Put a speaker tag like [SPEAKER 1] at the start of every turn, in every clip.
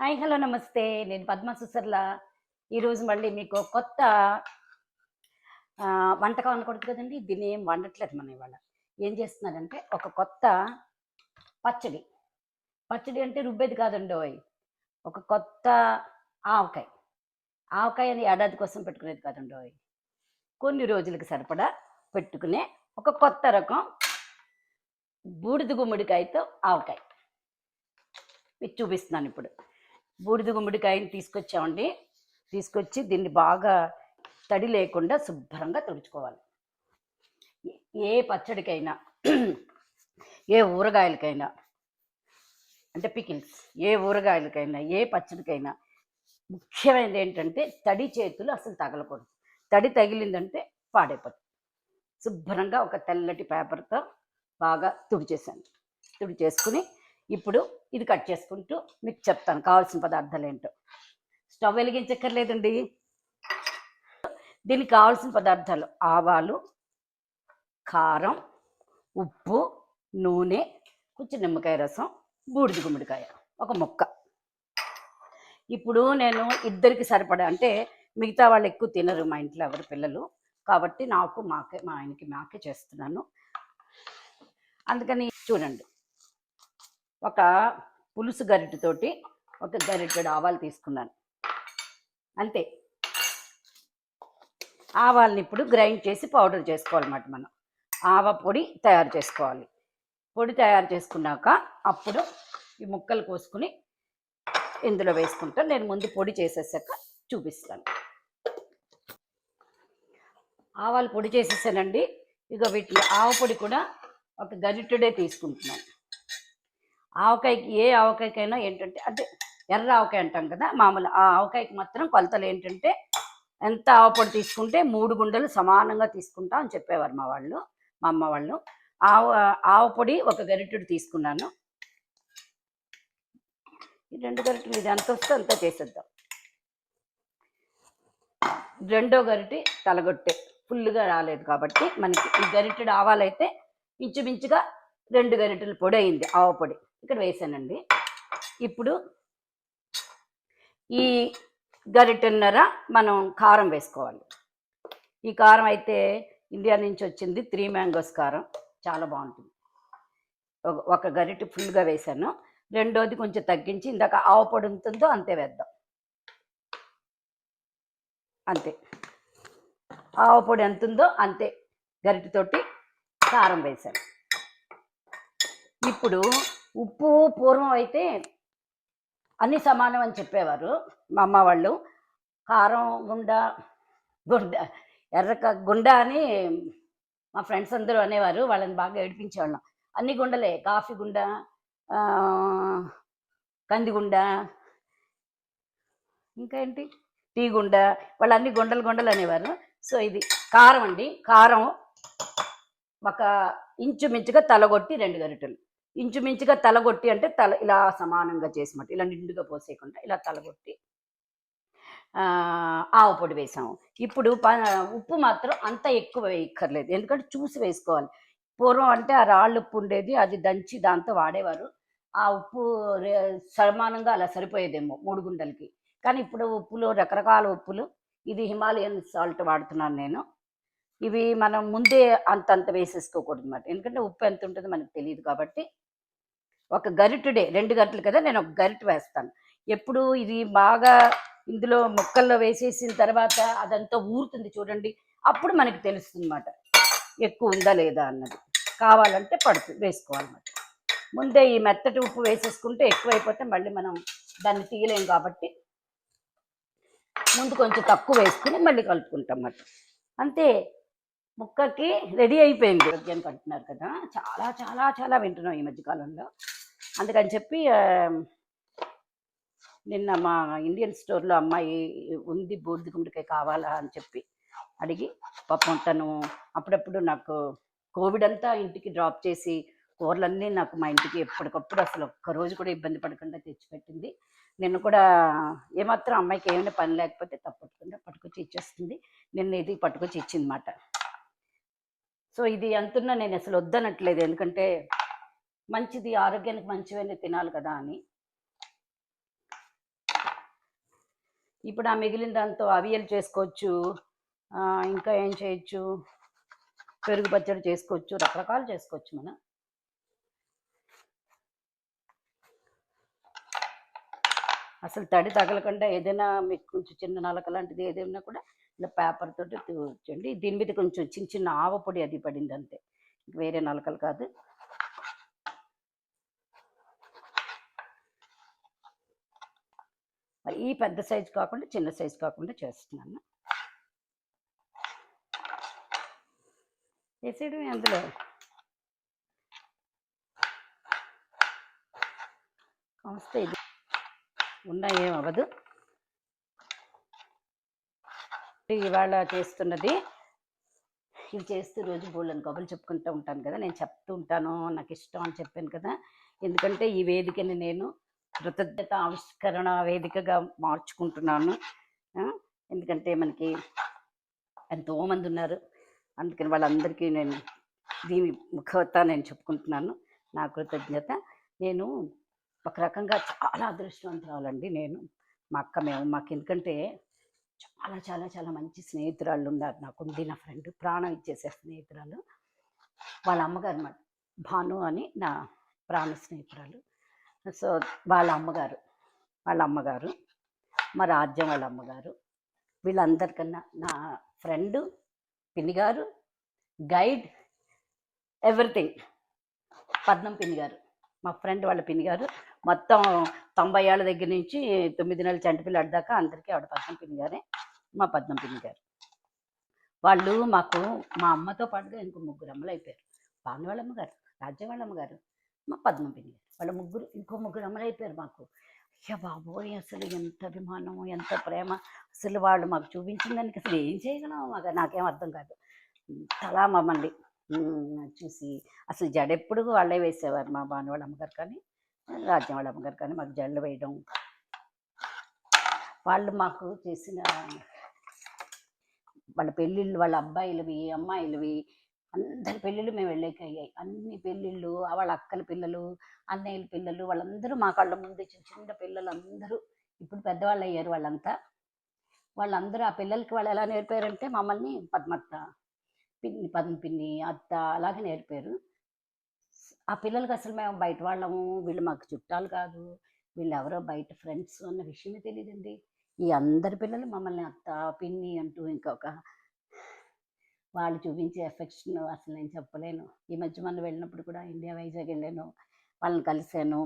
[SPEAKER 1] Hi hello నమస్తే. నేను పద్మ సుసర్ల ఈరోజు మళ్ళీ మీకు కొత్త వంటకం అనకూడదు కదండి? దీన్ని ఏం వండట్లేదు మనం ఇవాళ. ఏం చేస్తున్నారంటే ఒక కొత్త పచ్చడి. పచ్చడి అంటే రుబ్బేది కాదండి ఓయ్. ఒక కొత్త ఆవకాయ. ఆవకాయ అని ఏడాది కోసం పెట్టుకునేది కాదండి ఓయ్. కొన్ని రోజులకు సరిపడా పెట్టుకునే ఒక కొత్త రకం బూడిద గుమ్మడికాయతో ఆవకాయ. మీకు చూపిస్తున్నాను ఇప్పుడు. బూడిద గుమ్మడికాయని తీసుకొచ్చామండి. తీసుకొచ్చి దీన్ని బాగా తడి లేకుండా శుభ్రంగా తుడుచుకోవాలి. ఏ- పచ్చడికైనా ఏ ఊరగాయలకైనా అంటే పికిల్స్ ఏ ఊరగాయలకైనా ఏ పచ్చడికైనా ముఖ్యమైనది ఏంటంటే తడి చేతులు అసలు తగలకూడదు. తడి తగిలిందంటే పాడైపోతుంది శుభ్రంగా ఒక తెల్లటి పేపర్తో బాగా తుడిచేసాను తుడిచేసుకుని ఇప్పుడు ఇది కట్ చేసుకుంటూ మీకు చెప్తాను కావాల్సిన పదార్థాలు ఏంటో స్టవ్ వెలిగించక్కర్లేదండి. దీనికి కావాల్సిన పదార్థాలు ఆవాలు కారం ఉప్పు నూనె కొంచెం నిమ్మకాయ రసం బూడిద గుమ్మడికాయ ఒక ముక్క. ఇప్పుడు నేను ఇద్దరికి సరిపడా అంటే మిగతా వాళ్ళు ఎక్కువ తినరు మా ఇంట్లో ఎవరు పిల్లలు. కాబట్టి నాకు మాకే మా ఆయనకి మాకే చేస్తున్నాను. అందుకని చూడండి. ఒక పులుసు గరిటెతోటి ఒక గరిటెడు ఆవాలు తీసుకున్నాను. అంతే. ఆవాలని ఇప్పుడు గ్రైండ్ చేసి పౌడర్ చేసుకోవాలన్నమాట మనం. ఆవ పొడి తయారు చేసుకోవాలి. పొడి తయారు చేసుకున్నాక అప్పుడు ఈ ముక్కలు కోసుకుని ఇందులో వేసుకుంటాను. నేను ముందు పొడి చేసేసాక చూపిస్తాను. ఆవాలు పొడి చేసేసానండి. ఇక వీటిలో ఆవ పొడి కూడా ఒక గరిటెడే తీసుకుంటున్నాను. ఆవకాయకి ఏ ఆవకాయకైనా ఏంటంటే అంటే ఎర్ర ఆవకాయ అంటాం కదా మామూలు ఆ ఆవకాయకి మాత్రం కొలతలు ఏంటంటే ఎంత ఆవపొడి తీసుకుంటే మూడు గుండెలు సమానంగా తీసుకుంటాం అని చెప్పేవారు మా వాళ్ళు మా అమ్మ వాళ్ళు. ఆవ ఆవపొడి ఒక గరిటెడు తీసుకున్నాను. ఈ రెండు గరిటెలు ఇది ఎంత వస్తే అంత చేసేద్దాం. రెండో గరిటె తలగొట్టే ఫుల్గా రాలేదు కాబట్టి మనకి ఈ గరిటెడు ఆవాలైతే ఇంచుమించుగా రెండు గరిటెల పొడి అయింది ఆవ పొడి. ఇక్కడ వేసానండి. ఇప్పుడు ఈ గరిటెన్నర మనం కారం వేసుకోవాలి. ఈ కారం అయితే ఇండియా నుంచి వచ్చింది త్రీ మ్యాంగోస్ కారం. చాలా బాగుంటుంది. ఒక- ఒక ఫుల్గా వేసాను. రెండోది కొంచెం తగ్గించి ఇందాక ఆవు పొడి ఉంటుందో అంతే వేద్దాం. అంతే. ఆవు పొడి ఎంత ఉందో అంతే గరిటతోటి కారం వేసాను. ఇప్పుడు ఉప్పు పూర్వం అయితే అన్ని సమానం అని చెప్పేవారు మా అమ్మ వాళ్ళు. కారం గుండ గుండ ఎర్రక గుండ అని మా ఫ్రెండ్స్ అందరూ అనేవారు. వాళ్ళని బాగా ఏడిపించేవాళ్ళం. అన్ని గుండలే. కాఫీ గుండ కందిగుండ ఇంకా ఏంటి? టీ గుండ వాళ్ళు అన్ని గుండలు గుండలు అనేవారు. సో ఇది కారం అండి. కారం ఒక ఇంచుమించుగా తలగొట్టి రెండు గరిటెలు. ఇంచుమించుగా తలగొట్టి అంటే తల ఇలా సమానంగా చేసినట్టు ఇలా నిండుగా పోసేయకుండా ఇలా తలగొట్టి ఆవు పొడి వేసాము. ఇప్పుడు ప- ఉప్పు మాత్రం అంత ఎక్కువ వేయక్కర్లేదు. ఎందుకంటే చూసి వేసుకోవాలి. పూర్వం అంటే ఆ రాళ్ళు ఉప్పు ఉండేది అది దంచి దాంతో వాడేవారు. ఆ ఉప్పు సమానంగా అలా సరిపోయేదేమో మూడు గుండలకి కానీ ఇప్పుడు ఉప్పులు రకరకాల ఉప్పులు ఇది హిమాలయన్ సాల్ట్ వాడుతున్నాను నేను. ఇవి మనం ముందే అంత అంత వేసేసుకోకూడదు అనమాట ఎందుకంటే ఉప్పు ఎంత ఉంటుందో మనకు తెలియదు కాబట్టి. ఒక గరిటెడే రెండు గరిటెలు కదా నేను ఒక గరిటె వేస్తాను. ఎప్పుడు ఇది బాగా ఇందులో ముక్కల్లో వేసేసిన తర్వాత అదంతా ఊరుతుంది చూడండి అప్పుడు మనకి తెలుస్తుంది అనమాట ఎక్కువ ఉందా లేదా అన్నది. కావాలంటే పడుతుంది వేసుకోవాలన్నమాట. ముందే ఈ మెత్తటి ఉప్పు వేసేసుకుంటే ఎక్కువైపోతే మళ్ళీ మనం దాన్ని తీయలేం కాబట్టి ముందు కొంచెం తక్కువ వేసుకుని మళ్ళీ కలుపుకుంటాం అన్నమాట. అంతే. ముక్కకి రెడీ అయిపోయింది. ఆరోగ్యానికి అంటున్నారు కదా. చాలా చాలా చాలా వింటున్నాం ఈ మధ్యకాలంలో. అందుకని చెప్పి నిన్న మా ఇండియన్ స్టోర్లో అమ్మాయి ఉంది బూడిద గుమ్మడికాయ కావాలా అని చెప్పి అడిగి పాపం తను అప్పుడప్పుడు నాకు కోవిడ్ అంతా ఇంటికి డ్రాప్ చేసి కూరలన్నీ నాకు మా ఇంటికి ఎప్పటికప్పుడు అసలు ఒక్క రోజు కూడా ఇబ్బంది పడకుండా తెచ్చిపెట్టింది. నిన్ను కూడా ఏమాత్రం అమ్మాయికి ఏమైనా పని లేకపోతే తప్పకుండా పట్టుకొచ్చి ఇచ్చేస్తుంది. నిన్న ఇది పట్టుకొచ్చి ఇచ్చిందన్నమాట సో ఇది ఎంతున్నా నేను అసలు వద్దనట్లేదు. ఎందుకంటే మంచిది ఆరోగ్యానికి మంచివన్నీ తినాలి కదా అని. ఇప్పుడు ఆ మిగిలిన దాంతో అవియలు చేసుకోవచ్చు ఇంకా ఏం చేయొచ్చు? పెరుగు పచ్చడి చేసుకోవచ్చు రకరకాలు చేసుకోవచ్చు మనం. అసలు తడి తగలకుండా ఏదైనా మీకు కొంచెం చిన్న నలక లాంటిది ఏదైనా కూడా ఇట్లా పేపర్ తోటి తూచండి దీని మీద కొంచెం చిన్న చిన్న ఆవపొడి అది పడింది అంతే. వేరే నలకలు కాదు. మరి ఈ పెద్ద సైజు కాకుండా చిన్న సైజు కాకుండా చేస్తున్నాను. వేసేయడం అందులో కాస్త ఇది. ఉన్నా ఏం ఇవాళ చేస్తున్నది ఇవి చేస్తూ రోజు బోళ్ళని కబులు చెప్పుకుంటూ ఉంటాను కదా నేను చెప్తూ ఉంటాను నాకు ఇష్టం అని చెప్పాను కదా. ఎందుకంటే ఈ వేదికని నేను కృతజ్ఞత ఆవిష్కరణ వేదికగా మార్చుకుంటున్నాను. ఎందుకంటే మనకి ఎంతోమంది ఉన్నారు. అందుకని వాళ్ళందరికీ నేను దీని ముఖవత నేను చెప్పుకుంటున్నాను. నా కృతజ్ఞత. నేను ఒక రకంగా చాలా అదృష్టవంతురాలండి నేను. మా అక్క మేము మాకు ఎందుకంటే చాలా చాలా చాలా మంచి స్నేహితురాళ్ళు ఉన్నారు నాకు ఉంది నా ఫ్రెండ్. ప్రాణం ఇచ్చేసే స్నేహితురాలు. వాళ్ళ అమ్మగారు అనమాట భాను అని నా ప్రాణ స్నేహితురాలు. సో వాళ్ళ అమ్మగారు వాళ్ళ అమ్మగారు మా రాజ్యం వాళ్ళ అమ్మగారు. వీళ్ళందరికన్నా నా ఫ్రెండ్ పిన్ని గారు గైడ్ ఎవ్రీథింగ్. పద్మం పిన్ని గారు మా ఫ్రెండ్ వాళ్ళ పిన్ని గారు మొత్తం తొంభై ఏళ్ళ దగ్గర నుంచి తొమ్మిది నెలల చంటి పిల్లలు దాకా అందరికీ ఆవిడ పద్మం పిన్ని గారే మా పద్మం పిన్ని గారు. వాళ్ళు మాకు మా అమ్మతో పాటుగా ఇంకో ముగ్గురు అమ్మలు అయిపోయారు. భాను గారు రాజ్యవాళ్ళమ్మ గారు మా పద్మం పిన్ని గారు. వాళ్ళ ముగ్గురు ఇంకో ముగ్గురు అమ్మలు అయిపోయారు మాకు. అయ్యా బాబోయ్ అసలు ఎంత అభిమానం ఎంత ప్రేమ. అసలు వాళ్ళు మాకు చూపించిన దానికి అసలు ఏం చేయగలం మాకు నాకేం అర్థం కాదు. తలా మమ్మల్ని చూసి అసలు జడెప్పుడు వాళ్ళే వేసేవారు మా బాను వాళ్ళ అమ్మగారు కానీ రాజ్యం వాళ్ళ అమ్మగారు కానీ మాకు జల్లు వేయడం. వాళ్ళు మాకు చేసిన వాళ్ళ పెళ్ళిళ్ళు వాళ్ళ అబ్బాయిలవి అమ్మాయిలవి అందరి పెళ్ళిళ్ళు మేము వెళ్ళాక అయ్యాయి. అన్ని పెళ్ళిళ్ళు వాళ్ళ అక్కల పిల్లలు అన్నయ్యల పిల్లలు వాళ్ళందరూ మా కళ్ళ ముందు చిన్న చిన్న పిల్లలు అందరూ ఇప్పుడు పెద్దవాళ్ళు అయ్యారు వాళ్ళంతా. వాళ్ళందరూ ఆ పిల్లలకి వాళ్ళు ఎలా నేర్పారంటే మమ్మల్ని పద్మత్త పిన్ని పద్మ పిన్ని అత్త అలాగే నేర్పారు. ఆ పిల్లలకి అసలు మేము బయట వాళ్ళము వీళ్ళు మాకు చుట్టాలు కాదు వీళ్ళు ఎవరో బయట ఫ్రెండ్స్ అన్న విషయమే తెలియదండి ఈ అందరి పిల్లలు మమ్మల్ని అత్త పిన్ని అంటూ ఇంకొక వాళ్ళు చూపించే ఎఫెక్షన్ అసలు నేను చెప్పలేను. ఈ మధ్య మొన్న వెళ్ళినప్పుడు కూడా ఇండియా వైజాగ్ వెళ్ళాను వాళ్ళని కలిశాను.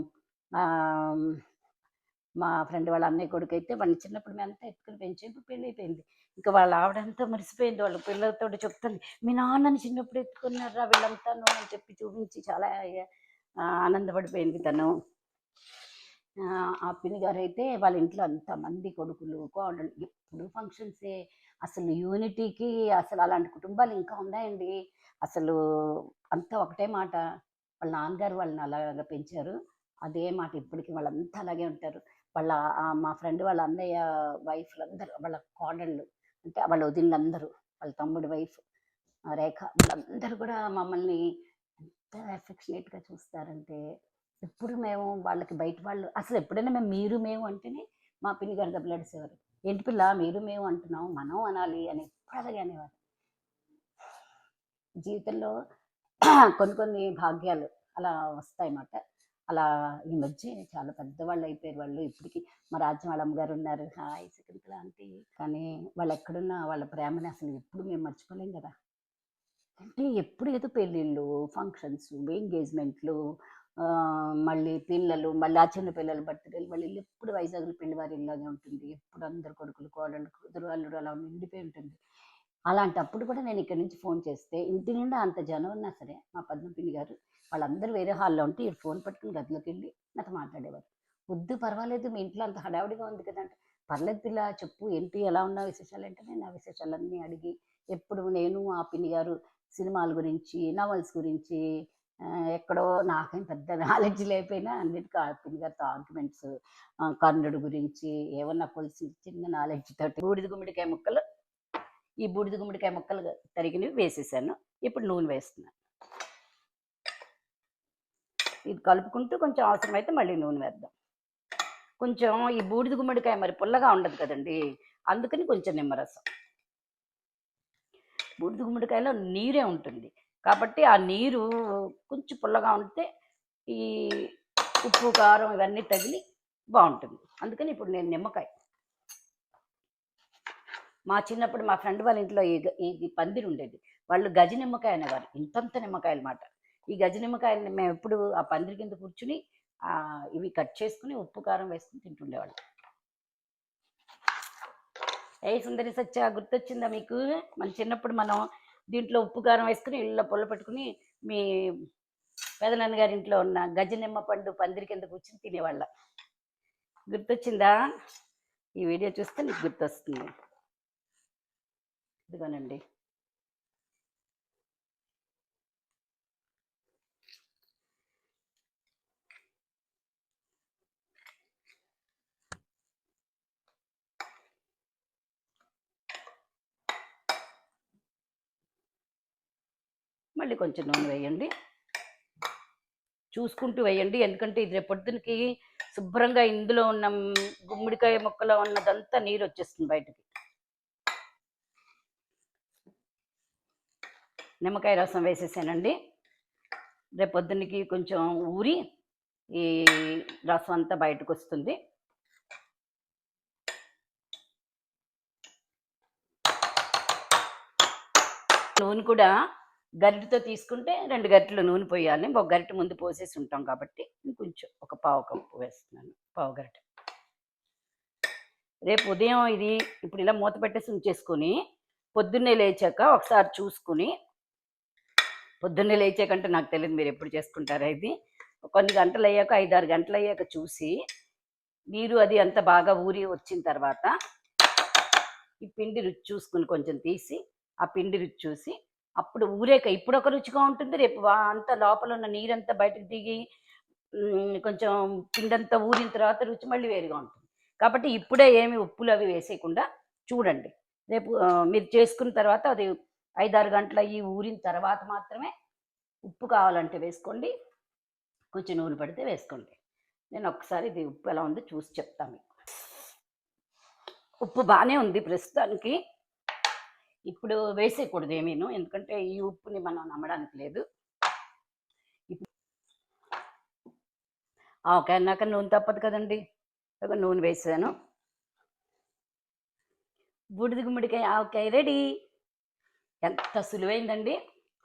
[SPEAKER 1] మా ఫ్రెండ్ వాళ్ళ అన్నయ్య కొడుకు అయితే వాళ్ళని చిన్నప్పుడు మేము అంతా ఎత్తుకుని పెంచి. ఇప్పుడు పెళ్ళి అయిపోయింది ఇంకా వాళ్ళ ఆవిడంతా మరిసిపోయింది. వాళ్ళ పిల్లలతో చెప్తుంది మీ నాన్నని చిన్నప్పుడు ఎత్తుకున్నారా వీళ్ళంతాను అని చెప్పి చూపించి చాలా ఆనందపడిపోయింది తను. ఆ, ఆ పిన్ని గారు అయితే వాళ్ళ ఇంట్లో అంతమంది కొడుకులు కోడలు ఎప్పుడు ఫంక్షన్సే. అసలు యూనిటీకి అసలు అలాంటి కుటుంబాలు ఇంకా ఉన్నాయండి. అసలు అంతా ఒకటే మాట వాళ్ళ నాన్నగారు వాళ్ళని అలాగా పెంచారు. అదే మాట ఇప్పటికీ వాళ్ళంతా అలాగే ఉంటారు. వాళ్ళ మా ఫ్రెండ్ వాళ్ళ అన్నయ్య వైఫ్లందరూ వాళ్ళ కోడళ్ళు అంటే వాళ్ళ వదిలందరూ వాళ్ళ తమ్ముడి వైఫ్ రేఖ వాళ్ళందరూ కూడా మమ్మల్ని ఎంత ఎఫెక్షనేట్గా చూస్తారంటే ఎప్పుడు మేము వాళ్ళకి బయట వాళ్ళు అసలు ఎప్పుడైనా మేము మీరు మేము అంటేనే మా పిన్ని గారు దెబ్బలాడేసేవారు ఏంటి పిల్ల మీరు మేము అంటున్నాం మనం అనాలి అని ఎప్పుడు అలాగే అనేవారు. జీవితంలో కొన్ని కొన్ని భాగ్యాలు అలా వస్తాయన్నమాట. అలా ఈ మధ్య చాలా పెద్దవాళ్ళు అయిపోయారు వాళ్ళు ఇప్పటికీ మా రాజ్యం గారు అమ్మగారు ఉన్నారు హాయ్ శకుంతల అంటే కానీ వాళ్ళు ఎక్కడున్నా వాళ్ళ ప్రేమని అసలు ఎప్పుడు మేము మర్చిపోలేం కదా. అంటే ఎప్పుడు ఏదో పెళ్ళిళ్ళు ఫంక్షన్స్ ఎంగేజ్మెంట్లు మళ్ళీ పిల్లలు మళ్ళీ ఆ చిన్న పిల్లలు బర్త్డేలు మళ్ళీ ఎప్పుడు వైజాగ్లో పెళ్ళి వారి ఇల్లాగే ఉంటుంది. ఎప్పుడు అందరు కొడుకులు కోడళ్ళు కూతురు అల్లుడు అలా నిండిపోయి ఉంటుంది. అలాంటప్పుడు కూడా నేను ఇక్కడ నుంచి ఫోన్ చేస్తే ఇంటి నిండా అంత జనం ఉన్నా సరే మా పద్మపిండి గారు వాళ్ళందరూ వేరే హాల్లో ఉంటే ఈ ఫోన్ పట్టుకుని గదిలోకి వెళ్ళి నాతో మాట్లాడేవారు. వద్దు పర్వాలేదు మీ ఇంట్లో అంత హడావుడిగా ఉంది కదా అంటే పర్లేదు పిల్ల చెప్పు ఏంటి ఎలా ఉన్నా విశేషాలు? ఏంటనే నా విశేషాలన్నీ అడిగి ఎప్పుడు నేను ఆ పిన్ని గారు సినిమాల గురించి నవల్స్ గురించి ఎక్కడో నాకేం పెద్ద నాలెడ్జ్ లేకపోయినా అన్నిటికీ ఆ పిన్ని గారితో ఆర్గ్యుమెంట్స్ కర్ణుడు గురించి ఏమన్నా కొలిసి చిన్న నాలెడ్జ్ తోటి బూడిద గుమ్మడికాయ ముక్కలు ఈ బూడిద గుమ్మడికాయ ముక్కలు తరిగినవి వేసేసాను. ఇప్పుడు నూనె వేస్తున్నాను ఇది కలుపుకుంటూ కొంచెం అవసరమైతే మళ్ళీ నూనె వేద్దాం. కొంచెం ఈ బూడిద గుమ్మడికాయ మరి పుల్లగా ఉండదు కదండి అందుకని కొంచెం నిమ్మరసం. బూడిద గుమ్మడికాయలో నీరే ఉంటుంది కాబట్టి ఆ నీరు కొంచెం పుల్లగా ఉంటే ఈ ఉప్పు కారం ఇవన్నీ తగిలి బాగుంటుంది. అందుకని ఇప్పుడు నేను నిమ్మకాయ. మా చిన్నప్పుడు మా ఫ్రెండ్ వాళ్ళ ఇంట్లో ఈ పందిరి ఉండేది. వాళ్ళు గజ నిమ్మకాయ అనేవారు ఇంతంత నిమ్మకాయలు మాట ఈ గజ నిమ్మకాయలని మేము ఎప్పుడు ఆ పందిరి కింద కూర్చుని ఇవి కట్ చేసుకుని ఉప్పు కారం వేసుకుని తింటుండేవాళ్ళం. ఏ సుందరి సత్య గుర్తొచ్చిందా మీకు? మన చిన్నప్పుడు మనం దీంట్లో ఉప్పు కారం వేసుకుని ఇళ్ళ పొల్ల పెట్టుకుని మీ పెదనాన్న గారి ఇంట్లో ఉన్న గజ నిమ్మ పండు పందిరి కింద కూర్చుని తినేవాళ్ళం. గుర్తొచ్చిందా? ఈ వీడియో చూస్తే నీకు గుర్తొస్తుంది. ఇదిగోనండి. మళ్ళీ కొంచెం నూనె వేయండి. చూసుకుంటూ వేయండి. ఎందుకంటే ఇది రేపు పొద్దునకి శుభ్రంగా ఇందులో ఉన్న గుమ్మడికాయ ముక్కలో ఉన్నదంతా నీరు వచ్చేస్తుంది బయటకి. నిమ్మకాయ రసం వేసేసానండి. రేపు పొద్దున్నకి కొంచెం ఊరి ఈ రసం అంతా బయటకు వస్తుంది నూనె కూడా గరిటెతో తీసుకుంటే రెండు గరిటలు నూనె పోయాలి ఒక గరిటె ముందు పోసేసి ఉంటాం కాబట్టి ఇంకొంచెం ఒక పావు కప్పు వేస్తున్నాను పావు గరిటె. రేపు ఉదయం ఇది ఇప్పుడు ఇలా మూత పెట్టేసి ఉంచేసుకొని పొద్దున్నే లేచాక ఒకసారి చూసుకుని పొద్దున్నే లేచాకంటే నాకు తెలియదు మీరు ఎప్పుడు చేసుకుంటారా ఇది. కొన్ని గంటలు అయ్యాక ఐదారు గంటలు అయ్యాక చూసి నీరు అది అంత బాగా ఊరి వచ్చిన తర్వాత ఈ పిండి రుచి చూసుకుని కొంచెం తీసి ఆ పిండి రుచి చూసి అప్పుడు ఊరేక ఇప్పుడు ఒక రుచిగా ఉంటుంది. రేపు అంత లోపల ఉన్న నీరంతా బయటకు దిగి కొంచెం పిండంతా ఊరిన తర్వాత రుచి మళ్ళీ వేరుగా ఉంటుంది. కాబట్టి ఇప్పుడే ఏమి ఉప్పులు అవి వేసేయకుండా చూడండి. రేపు మీరు చేసుకున్న తర్వాత అది ఐదారు గంటలు అయ్యి ఊరిన తర్వాత మాత్రమే ఉప్పు కావాలంటే వేసుకోండి. కొంచెం నూనె పడితే వేసుకోండి. నేను ఒకసారి ఇది ఉప్పు ఎలా ఉందో చూసి చెప్తాను మీకు. ఉప్పు బాగానే ఉంది ప్రస్తుతానికి. ఇప్పుడు వేసేయకూడదు ఏమీను ఎందుకంటే ఈ ఉప్పుని మనం నమ్మడానికి లేదు. ఇప్పుడు ఓకే అన్నాక నూనె తప్పదు కదండి. ఒక నూనె వేసాను. బుడిది గుమ్మడికాయ ఆవకాయ రెడీ. ఎంత సులువైందండి.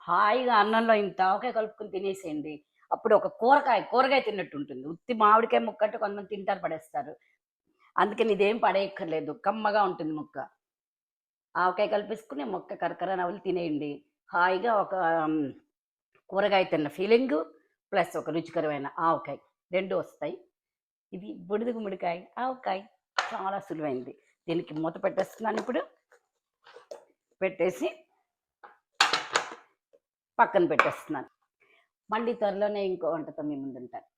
[SPEAKER 1] హాయిగా అన్నంలో ఇంత ఆవకాయ కలుపుకొని తినేసేయండి. అప్పుడు ఒక కూరకాయ కూరగాయ తిన్నట్టు ఉంటుంది. ఉత్తి మామిడికాయ ముక్క అంటే కొంతమంది తింటారు పడేస్తారు. అందుకని ఇదేం పడేయక్కర్లేదు. కమ్మగా ఉంటుంది ముక్క. ఆవకాయ కలిపేసుకుని మొక్క కరకర నవ్వులు తినేయండి. హాయిగా ఒక కూరగాయ తిన్న ఫీలింగ్ ప్లస్ ఒక రుచికరమైన ఆవకాయ రెండు వస్తాయి. ఇది బుడిద గుమ్మడికాయ ఆవకాయ చాలా సులువైంది. దీనికి మూత పెట్టేస్తున్నాను ఇప్పుడు. పెట్టేసి పక్కన పెట్టేస్తున్నాను. మళ్ళీ త్వరలోనే ఇంకో వంటతో మీ ముందుంటాను.